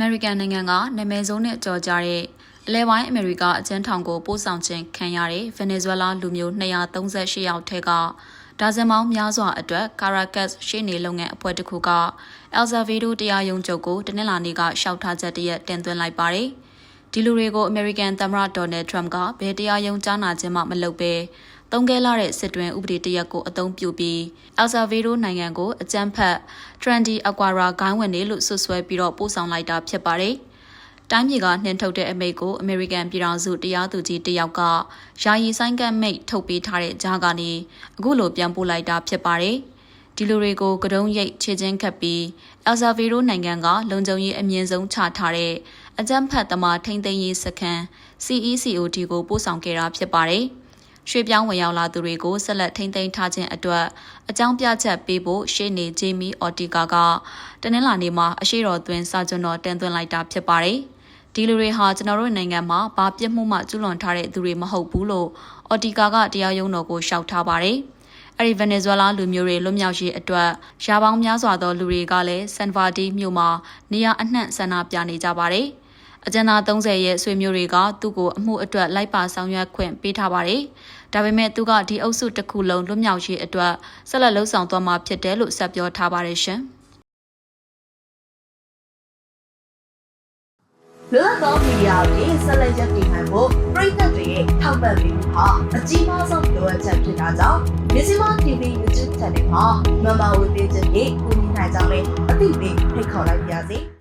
အမေရိကန်နိုင်ငံကနာမည်ဆိုးနဲ့ကြော်ကြတဲ့အလဲပိုင်းအမေရိကအကျဉ်းထောင်ကိုပို့ဆောင်ခြင်းခံရတဲ့ဗင်နီဇွဲလားလူမျိုး238ယောက်ထက်ကဒါဇင်ပေါင်းများစွာအတွက်ကာရာကတ်ရှေ့နေလုပ်ငန်းအဖွဲ့တစ်ခုကအယ်ဆာဗေဒိုတရားရုံးချုပ်ကိုတနင်္လာနေ့ကရှောက်ထားချက်တရက်တင်သွင်းလိုက်ပါတယ်။ဒီလူတွေကိုအမေရိကန်သမ္မတဒေါ်နယ်ထရမ့်ကဘယ်တရားရုံးကြားနာခြင်းမှမလုပ်ဘဲ သုံးခဲလာတဲ့စစ်တွင်းဥပဒေတရက်ကိုအသုံးပြုပြီးအယ်ဆာဗေဒိုနိုင်ငံကိုအကြမ်းဖက်ထရန်ဒီအကွာရာဂိုင်းဝင်တွေလို့ဆွဆွဲပြီးတော့ပို့ဆောင်လိုက်တာဖြစ်ပါတယ်။တိုင်းပြည်ကနှင်ထုတ်တဲ့အမိတ်ကိုအမေရိကန်ပြည်ထောင်စုတရားသူကြီးတယောက်ကယာယီဆိုင်ကတ်မိတ်ထုတ်ပေးထားတဲ့ကြားကနေအခုလိုပြန်ပို့လိုက်တာဖြစ်ပါတယ်။ဒီလူတွေကိုကတုံးရိတ်ခြေချင်းခတ်ပြီးအယ်ဆာဗေဒိုနိုင်ငံကလုံခြုံရေးအမြင့်ဆုံးချထားတဲ့အကြမ်းဖက်သမားထိန်းသိမ်းရေးစခန်း CECOD ကိုပို့ဆောင်ခဲ့တာဖြစ်ပါတယ်။ ရွှေပြောင်းဝင်ရောက်လာသူတွေကိုဆက်လက်ထိန်းသိမ်းထားခြင်းအတွက်အကြောင်းပြချက်ပေးဖို့ရှေ့နေဂျေမီအော်တီကာကတနင်္လာနေ့မှာအရှိတော်သွင်းစာကျွန်းတော်တင်သွင်းလိုက်တာဖြစ်ပါတယ်။ဒီလူတွေဟာကျွန်တော်တို့နိုင်ငံမှာဘာပြစ်မှုမှကျူးလွန်ထားတဲ့သူတွေမဟုတ်ဘူးလို့အော်တီကာကတရားရုံးတော်ကိုရှောက်ထားပါတယ်။အဲဒီဗင်နီဇွဲလားလူမျိုးတွေလွတ်မြောက်ရေးအတွက်ရာပေါင်းများစွာသောလူတွေကလည်းဆန်ဗာဒီမြို့မှာနေရာအနှံ့ဆန္ဒပြနေကြပါတယ်။ အကျဉ်းသား30ရဲ့ဆွေမျိုးတွေကသူ့ကိုအမှုအတွက်လိုက်ပါဆောင်ရွက်ခွင့်ပေးထားပါတယ်။ဒါပေမဲ့သူကဒီအုပ်စုတစ်ခုလုံးလွတ်မြောက်ရေးအတွက်ဆက်လက်လှုပ်ဆောင်သွားမှာဖြစ်တယ်လို့ဆက်ပြောထားပါတယ်ရှင်။လွတ်သောမီဒီယာတွေဆက်လက်ရပ်တည်နိုင်ဖို့ပြည်သက်တွေရဲ့ထောက်ပံ့ပေးမှုဟာအကြီးမားဆုံးလိုအပ်ချက်ဖြစ်တာကြောင့်မြစီမ TV YouTube Channel မှာမမဝေပေးခြင်းဖြင့်